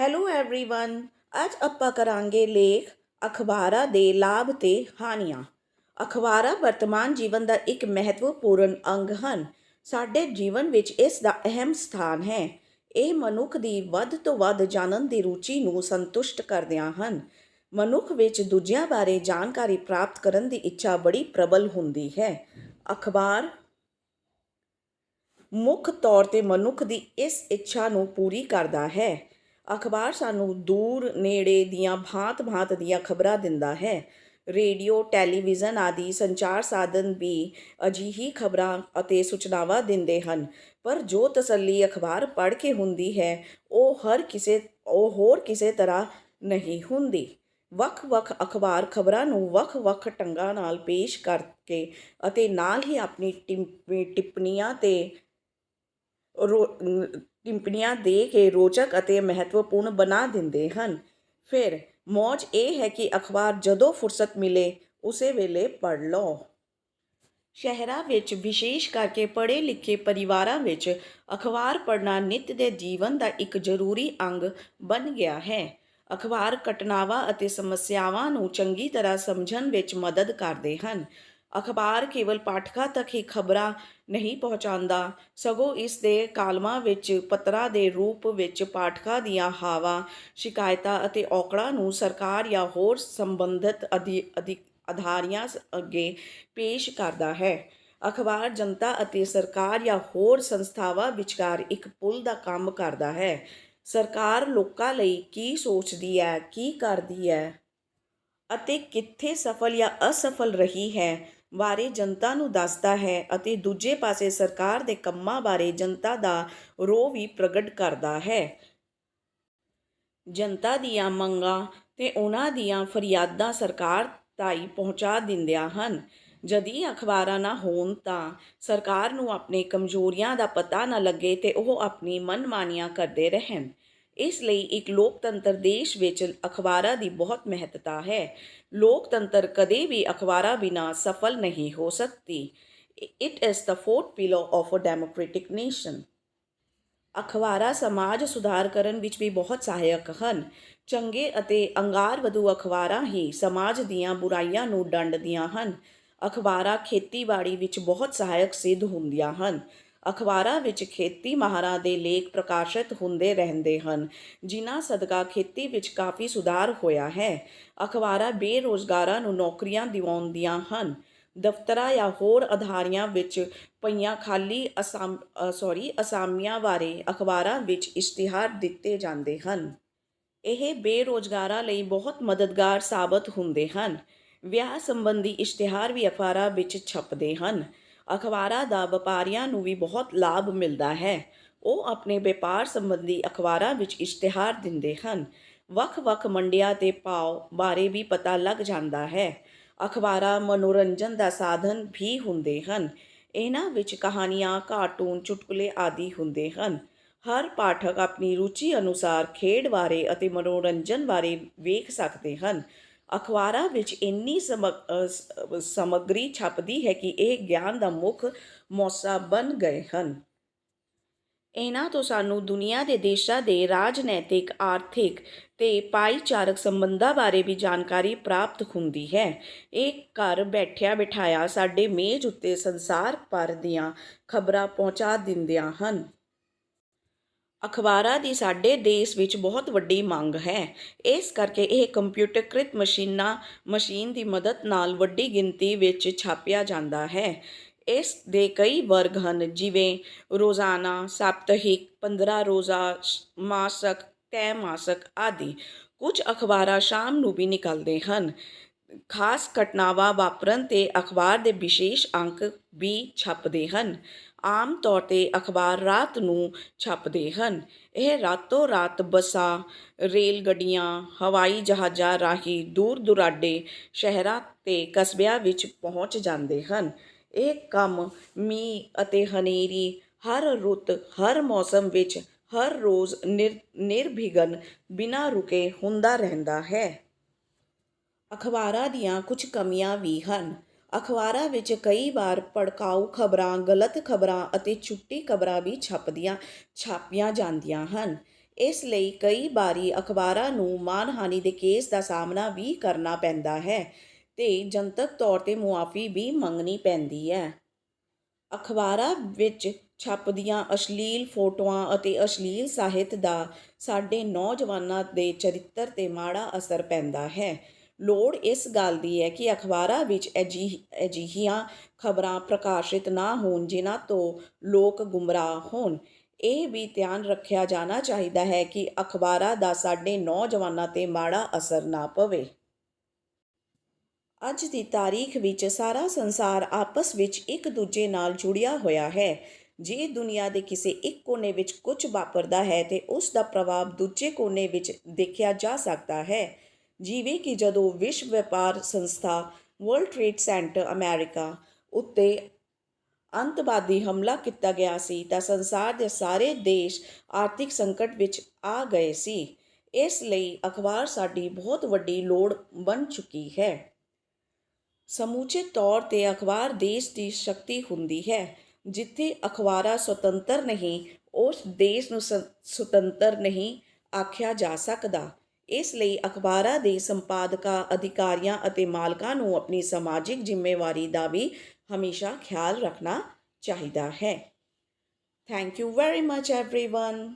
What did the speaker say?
Hello everyone ਅੱਜ ਆਪਾਂ ਕਰਾਂਗੇ ਲੇਖ ਅਖਬਾਰਾਂ ਦੇ ਲਾਭ ਤੇ ਹਾਨੀਆਂ ਅਖਬਾਰਾਂ ਵਰਤਮਾਨ ਜੀਵਨ ਦਾ ਇੱਕ ਮਹੱਤਵਪੂਰਨ ਅੰਗ ਹਨ ਸਾਡੇ ਜੀਵਨ ਵਿੱਚ ਇਸ ਦਾ ਅਹਿਮ ਸਥਾਨ ਹੈ ਇਹ ਮਨੁੱਖ ਦੀ ਵੱਧ ਤੋਂ ਵੱਧ ਜਾਣਨ ਦੀ ਰੁਚੀ ਨੂੰ ਸੰਤੁਸ਼ਟ ਕਰਦਿਆਂ ਹਨ ਮਨੁੱਖ ਵਿੱਚ ਦੂਜਿਆਂ ਬਾਰੇ ਜਾਣਕਾਰੀ ਪ੍ਰਾਪਤ ਕਰਨ ਦੀ ਇੱਛਾ ਬੜੀ ਪ੍ਰਬਲ ਹੁੰਦੀ ਹੈ ਅਖਬਾਰ ਮੁੱਖ ਤੌਰ ਤੇ ਮਨੁੱਖ ਦੀ ਇਸ ਇੱਛਾ ਨੂੰ ਪੂਰੀ ਕਰਦਾ ਹੈ ਅਖਬਾਰ ਸਾਨੂੰ ਦੂਰ ਨੇੜੇ ਦੀਆਂ ਭਾਂਤ-ਭਾਂਤ ਦੀਆਂ ਖਬਰਾਂ ਦਿੰਦਾ ਹੈ। ਰੇਡੀਓ, ਟੈਲੀਵਿਜ਼ਨ ਆਦਿ ਸੰਚਾਰ ਸਾਧਨ ਵੀ ਅਜਿਹੀ ਖਬਰਾਂ ਅਤੇ ਸੂਚਨਾਵਾਂ ਦਿੰਦੇ ਹਨ। ਪਰ ਜੋ ਤਸੱਲੀ ਅਖਬਾਰ ਪੜ੍ਹ ਕੇ ਹੁੰਦੀ ਹੈ, ਉਹ ਹਰ ਕਿਸੇ, ਉਹ ਹੋਰ ਕਿਸੇ ਤਰ੍ਹਾਂ ਨਹੀਂ ਹੁੰਦੀ। ਵੱਖ-ਵੱਖ ਅਖਬਾਰ ਖਬਰਾਂ ਨੂੰ ਵੱਖ-ਵੱਖ ਢੰਗਾਂ ਨਾਲ ਪੇਸ਼ ਕਰਕੇ ਅਤੇ ਨਾਲ ਹੀ ਆਪਣੀ ਟਿੰਪ- ਟਿੱਪਣੀਆਂ ਤੇ ਰੋ ਟਿੱਪਣੀਆਂ ਦੇ ਕੇ ਰੋਚਕ ਅਤੇ ਮਹੱਤਵਪੂਰਨ ਬਣਾ ਦਿੰਦੇ ਹਨ। ਫਿਰ ਮੌਜ ਇਹ ਹੈ ਕਿ ਅਖਬਾਰ ਜਦੋਂ ਫੁਰਸਤ ਮਿਲੇ, ਉਸੇ ਵੇਲੇ ਪੜ੍ਹ ਲਓ। ਸ਼ਹਿਰਾਂ ਵਿੱਚ ਵਿਸ਼ੇਸ਼ ਕਰਕੇ ਪੜ੍ਹੇ ਲਿਖੇ ਪਰਿਵਾਰਾਂ ਵਿੱਚ ਅਖਬਾਰ ਪੜ੍ਹਨਾ ਨਿੱਤ ਦੇ ਜੀਵਨ ਦਾ ਇੱਕ ਜ਼ਰੂਰੀ ਅੰਗ ਬਣ ਗਿਆ ਹੈ। ਅਖਬਾਰ ਘਟਨਾਵਾਂ ਅਤੇ ਸਮੱਸਿਆਵਾਂ ਨੂੰ ਚੰਗੀ ਤਰ੍ਹਾਂ ਸਮਝਣ ਵਿੱਚ ਮਦਦ ਕਰਦੇ ਹਨ। ਅਖਬਾਰ ਕੇਵਲ ਪਾਠਕਾਂ ਤੱਕ ਹੀ ਖਬਰਾਂ ਨਹੀਂ ਪਹੁੰਚਾਉਂਦਾ, ਸਗੋਂ ਇਸ ਦੇ ਕਾਲਮਾਂ ਵਿੱਚ, ਪੱਤਰਾਂ ਦੇ ਰੂਪ ਵਿੱਚ ਪਾਠਕਾਂ ਦੀਆਂ ਹਾਵਾਂ, ਸ਼ਿਕਾਇਤਾਂ ਅਤੇ ਔਕੜਾਂ ਨੂੰ ਸਰਕਾਰ ਜਾਂ ਹੋਰ ਸੰਬੰਧਿਤ ਅਧਿ ਅਧਿ ਅਧਾਰੀਆਂ ਅੱਗੇ ਪੇਸ਼ ਕਰਦਾ ਹੈ। ਅਖਬਾਰ ਜਨਤਾ ਅਤੇ ਸਰਕਾਰ ਜਾਂ ਹੋਰ ਸੰਸਥਾਵਾਂ ਵਿਚਕਾਰ ਇੱਕ ਪੁਲ ਦਾ ਕੰਮ ਕਰਦਾ ਹੈ। ਸਰਕਾਰ ਲੋਕਾਂ ਲਈ ਕੀ ਸੋਚਦੀ ਹੈ, ਕੀ ਕਰਦੀ ਹੈ ਅਤੇ ਕਿੱਥੇ ਸਫਲ ਜਾਂ ਅਸਫਲ ਰਹੀ ਹੈ ਬਾਰੇ ਜਨਤਾ ਨੂੰ ਦੱਸਦਾ ਹੈ ਅਤੇ ਦੂਜੇ ਪਾਸੇ ਸਰਕਾਰ ਦੇ ਕੰਮਾਂ ਬਾਰੇ ਜਨਤਾ ਦਾ ਰੋਹ ਵੀ ਪ੍ਰਗਟ ਕਰਦਾ ਹੈ। ਜਨਤਾ ਦੀਆਂ ਮੰਗਾਂ ਤੇ ਉਹਨਾਂ ਦੀਆਂ ਫਰਿਆਦਾਂ ਸਰਕਾਰ ਤਾਈ ਪਹੁੰਚਾ ਦਿੰਦਿਆਂ ਹਨ। ਜਦੀ ਅਖਬਾਰਾਂ ਨਾ ਹੋਣ ਤਾਂ ਸਰਕਾਰ ਨੂੰ ਆਪਣੇ ਕਮਜ਼ੋਰੀਆਂ ਦਾ ਪਤਾ ਨਾ ਲੱਗੇ ਤੇ ਉਹ ਆਪਣੀ ਮਨਮਾਨੀਆਂ ਕਰਦੇ ਰਹਿਣ। ਇਸ ਲਈ ਇੱਕ ਲੋਕਤੰਤਰ ਦੇਸ਼ ਵਿੱਚ ਅਖਬਾਰਾਂ ਦੀ ਬਹੁਤ ਮਹੱਤਤਾ ਹੈ। ਲੋਕਤੰਤਰ ਕਦੇ ਵੀ ਅਖਬਾਰਾਂ ਬਿਨਾ ਸਫਲ ਨਹੀਂ ਹੋ ਸਕਦੀ। It is the fourth pillar of a democratic nation ਅਖਬਾਰਾਂ ਸਮਾਜ ਸੁਧਾਰ ਕਰਨ ਵਿੱਚ ਵੀ ਬਹੁਤ ਸਹਾਇਕ ਹਨ। ਚੰਗੇ ਅਤੇ ਅੰਗਾਰਵਧੂ ਅਖਬਾਰਾਂ ਹੀ ਸਮਾਜ ਦੀਆਂ ਬੁਰਾਈਆਂ ਨੂੰ ਡੰਡਦੀਆਂ ਹਨ। ਅਖਬਾਰਾਂ ਖੇਤੀਬਾੜੀ ਵਿੱਚ ਬਹੁਤ ਸਹਾਇਕ ਸਿੱਧ ਹੁੰਦੀਆਂ ਹਨ। ਅਖਬਾਰਾਂ ਵਿੱਚ ਖੇਤੀ ਮਾਹਰਾਂ ਦੇ ਲੇਖ ਪ੍ਰਕਾਸ਼ਿਤ ਹੁੰਦੇ ਰਹਿੰਦੇ ਹਨ, ਜਿਨ੍ਹਾਂ ਸਦਕਾ ਖੇਤੀ ਵਿੱਚ ਕਾਫੀ ਸੁਧਾਰ ਹੋਇਆ ਹੈ। ਅਖਬਾਰਾਂ ਬੇਰੋਜ਼ਗਾਰਾਂ ਨੂੰ ਨੌਕਰੀਆਂ ਦਿਵਾਉਂਦੀਆਂ ਹਨ। ਦਫ਼ਤਰਾਂ ਜਾਂ ਹੋਰ ਅਧਾਰੀਆਂ ਵਿੱਚ ਪਈਆਂ ਖਾਲੀ ਅਸਾਮ ਸੌਰੀ ਅਸਾਮੀਆਂ ਬਾਰੇ ਅਖਬਾਰਾਂ ਵਿੱਚ ਇਸ਼ਤਿਹਾਰ ਦਿੱਤੇ ਜਾਂਦੇ ਹਨ। ਇਹ ਬੇਰੋਜ਼ਗਾਰਾਂ ਲਈ ਬਹੁਤ ਮਦਦਗਾਰ ਸਾਬਤ ਹੁੰਦੇ ਹਨ। ਵਿਆਹ ਸੰਬੰਧੀ ਇਸ਼ਤਿਹਾਰ ਵੀ ਅਖਬਾਰਾਂ ਵਿੱਚ ਛਪਦੇ ਹਨ। ਅਖਬਾਰਾਂ ਦਾ ਵਪਾਰੀਆਂ ਨੂੰ ਵੀ ਬਹੁਤ ਲਾਭ ਮਿਲਦਾ ਹੈ। ਉਹ ਆਪਣੇ ਵਪਾਰ ਸੰਬੰਧੀ ਅਖਬਾਰਾਂ ਵਿੱਚ ਇਸ਼ਤਿਹਾਰ ਦਿੰਦੇ ਹਨ। ਵੱਖ-ਵੱਖ ਮੰਡੀਆਂ ਤੇ ਭਾਅ ਬਾਰੇ ਵੀ ਪਤਾ ਲੱਗ ਜਾਂਦਾ ਹੈ। ਅਖਬਾਰਾਂ ਮਨੋਰੰਜਨ ਦਾ ਸਾਧਨ ਵੀ ਹੁੰਦੇ ਹਨ। ਇਹਨਾਂ ਵਿੱਚ ਕਹਾਣੀਆਂ, ਕਾਰਟੂਨ, ਚੁਟਕਲੇ ਆਦਿ ਹੁੰਦੇ ਹਨ। ਹਰ ਪਾਠਕ ਆਪਣੀ ਰੁਚੀ ਅਨੁਸਾਰ ਖੇਡ ਬਾਰੇ ਅਤੇ ਮਨੋਰੰਜਨ ਬਾਰੇ ਵੇਖ ਸਕਦੇ ਹਨ। ਅਖਬਾਰਾਂ ਵਿੱਚ ਇੰਨੀ ਸਮੱਗਰੀ ਛਪਦੀ ਹੈ ਕਿ ਇਹ ਗਿਆਨ ਦਾ ਮੁੱਖ ਮੌਸਾ ਬਣ ਗਏ ਹਨ। ਇਹਨਾਂ ਤੋਂ ਸਾਨੂੰ ਦੁਨੀਆ ਦੇ ਦੇਸ਼ਾਂ ਦੇ ਰਾਜਨੈਤਿਕ, ਆਰਥਿਕ ਤੇ ਭਾਈਚਾਰਕ ਸੰਬੰਧਾਂ ਬਾਰੇ ਵੀ ਜਾਣਕਾਰੀ ਪ੍ਰਾਪਤ ਹੁੰਦੀ ਹੈ। ਇਹ ਘਰ ਬੈਠਿਆ ਬਿਠਾਇਆ ਸਾਡੇ ਮੇਜ਼ ਉੱਤੇ ਸੰਸਾਰ ਭਰ ਦੀਆਂ ਖਬਰਾਂ ਪਹੁੰਚਾ ਦਿੰਦੀਆਂ ਹਨ। ਅਖਬਾਰਾਂ ਦੀ ਸਾਡੇ ਦੇਸ਼ ਵਿੱਚ ਬਹੁਤ ਵੱਡੀ ਮੰਗ ਹੈ। ਇਸ ਕਰਕੇ ਇਹ ਕੰਪਿਊਟਰਕ੍ਰਿਤ ਮਸ਼ੀਨਾਂ, ਮਸ਼ੀਨ ਦੀ ਮਦਦ ਨਾਲ ਵੱਡੀ ਗਿਣਤੀ ਵਿੱਚ ਛਾਪਿਆ ਜਾਂਦਾ ਹੈ। ਇਸ ਦੇ ਕਈ ਵਰਗ ਹਨ, ਜਿਵੇਂ ਰੋਜ਼ਾਨਾ, ਸਾਪਤਾਹਿਕ 15 ਰੋਜ਼ਾ ਮਾਸਕ, ਤੈ ਮਾਸਕ ਆਦਿ। ਕੁਝ ਅਖਬਾਰਾਂ ਸ਼ਾਮ ਨੂੰ ਵੀ ਨਿਕਲਦੇ ਹਨ। ਖਾਸ ਘਟਨਾਵਾਂ ਵਾਪਰਨ ਤੇ ਅਖਬਾਰ ਦੇ ਵਿਸ਼ੇਸ਼ ਅੰਕ ਵੀ ਛਪਦੇ ਹਨ। ਆਮ ਤੌਰ ਤੇ ਅਖਬਾਰ ਰਾਤ ਨੂੰ ਛਪਦੇ ਹਨ। ਇਹ ਰਾਤੋਂ ਰਾਤ ਬੱਸਾਂ ਰੇਲ ਗੱਡੀਆਂ ਹਵਾਈ ਜਹਾਜ਼ਾਂ ਰਾਹੀਂ ਦੂਰ ਦੁਰਾਡੇ ਸ਼ਹਿਰਾਂ ਤੇ ਕਸਬਿਆਂ ਵਿੱਚ ਪਹੁੰਚ ਜਾਂਦੇ ਹਨ। ਇਹ ਕੰਮ ਮੀਂਹ ਅਤੇ ਹਨੇਰੀ, ਹਰ ਰੁੱਤ, ਹਰ ਮੌਸਮ ਵਿੱਚ, ਹਰ ਰੋਜ਼ ਨਿਰਵਿਘਨ ਬਿਨਾਂ ਰੁਕੇ ਹੁੰਦਾ ਰਹਿੰਦਾ ਹੈ। ਅਖਬਾਰਾਂ ਦੀਆਂ ਕੁਝ ਕਮੀਆਂ ਵੀ ਹਨ। ਅਖਬਾਰਾਂ ਵਿੱਚ ਕਈ ਵਾਰ ਭੜਕਾਊ ਖਬਰਾਂ, ਗਲਤ ਖਬਰਾਂ ਅਤੇ ਝੂਠੀ ਖਬਰਾਂ ਵੀ ਛਪਦੀਆਂ, ਛਾਪੀਆਂ ਜਾਂਦੀਆਂ ਹਨ। ਇਸ ਲਈ ਕਈ ਵਾਰੀ ਅਖਬਾਰਾਂ ਨੂੰ ਮਾਨਹਾਨੀ ਦੇ ਕੇਸ ਦਾ ਸਾਹਮਣਾ ਵੀ ਕਰਨਾ ਪੈਂਦਾ ਹੈ ਤੇ ਜਨਤਕ ਤੌਰ ਤੇ ਮੁਆਫੀ ਵੀ ਮੰਗਣੀ ਪੈਂਦੀ ਹੈ। ਅਖਬਾਰਾਂ ਵਿੱਚ ਛਪਦੀਆਂ ਅਸ਼ਲੀਲ ਫੋਟੋਆਂ ਅਤੇ ਅਸ਼ਲੀਲ ਸਾਹਿਤ ਦਾ ਸਾਡੇ ਨੌਜਵਾਨਾਂ ਦੇ ਚਰਿੱਤਰ ਤੇ ਮਾੜਾ ਅਸਰ ਪੈਂਦਾ ਹੈ। ਲੋੜ ਇਸ ਗੱਲ ਦੀ ਹੈ ਕਿ ਅਖਬਾਰਾਂ ਵਿੱਚ ਅਜਿਹ ਅਜਿਹੀਆਂ ਖਬਰਾਂ ਪ੍ਰਕਾਸ਼ਿਤ ਨਾ ਹੋਣ, ਜਿਨ੍ਹਾਂ ਤੋਂ ਲੋਕ ਗੁੰਮਰਾਹ ਹੋਣ। ਇਹ ਵੀ ਧਿਆਨ ਰੱਖਿਆ ਜਾਣਾ ਚਾਹੀਦਾ ਹੈ ਕਿ ਅਖਬਾਰਾਂ ਦਾ ਸਾਡੇ ਨੌਜਵਾਨਾਂ ਤੇ ਮਾੜਾ ਅਸਰ ਨਾ ਪਵੇ। ਅੱਜ ਦੀ ਤਾਰੀਖ ਵਿੱਚ ਸਾਰਾ ਸੰਸਾਰ ਆਪਸ ਵਿੱਚ ਇੱਕ ਦੂਜੇ ਨਾਲ ਜੁੜਿਆ ਹੋਇਆ ਹੈ। ਜੇ ਦੁਨੀਆ ਦੇ ਕਿਸੇ ਇੱਕ ਕੋਨੇ ਵਿੱਚ ਕੁਝ ਵਾਪਰਦਾ ਹੈ ਤੇ ਉਸ ਦਾ ਪ੍ਰਭਾਵ ਦੂਜੇ ਕੋਨੇ ਵਿੱਚ ਦੇਖਿਆ ਜਾ ਸਕਦਾ ਹੈ। ਜਿਵੇਂ ਕਿ ਜਦੋਂ ਵਿਸ਼ਵ ਵਪਾਰ ਸੰਸਥਾ ਵਰਲਡ ਟ੍ਰੇਡ ਸੈਂਟਰ ਅਮਰੀਕਾ ਉੱਤੇ ਅੰਤਵਾਦੀ ਹਮਲਾ ਕੀਤਾ ਗਿਆ ਸੀ, ਤਾਂ ਸੰਸਾਰ ਦੇ ਸਾਰੇ ਦੇਸ਼ ਆਰਥਿਕ ਸੰਕਟ ਵਿੱਚ ਆ ਗਏ ਸੀ। ਇਸ ਲਈ ਅਖਬਾਰ ਸਾਡੀ ਬਹੁਤ ਵੱਡੀ ਲੋੜ ਬਣ ਚੁੱਕੀ ਹੈ। ਸਮੁੱਚੇ ਤੌਰ ਤੇ ਅਖਬਾਰ ਦੇਸ਼ ਦੀ ਸ਼ਕਤੀ ਹੁੰਦੀ ਹੈ, ਜਿੱਥੇ ਅਖਬਾਰਾਂ ਸੁਤੰਤਰ ਨਹੀਂ, ਉਸ ਦੇਸ਼ ਨੂੰ ਸ- ਸੁਤੰਤਰ ਨਹੀਂ ਆਖਿਆ ਜਾ ਸਕਦਾ। ਇਸ ਲਈ ਅਖਬਾਰਾਂ ਦੇ ਸੰਪਾਦਕਾਂ ਅਧਿਕਾਰੀਆਂ ਅਤੇ ਮਾਲਕਾਂ ਨੂੰ ਆਪਣੀ ਸਮਾਜਿਕ ਜ਼ਿੰਮੇਵਾਰੀ ਦਾ ਵੀ ਹਮੇਸ਼ਾ ਖਿਆਲ ਰੱਖਣਾ ਚਾਹੀਦਾ ਹੈ thank you very much everyone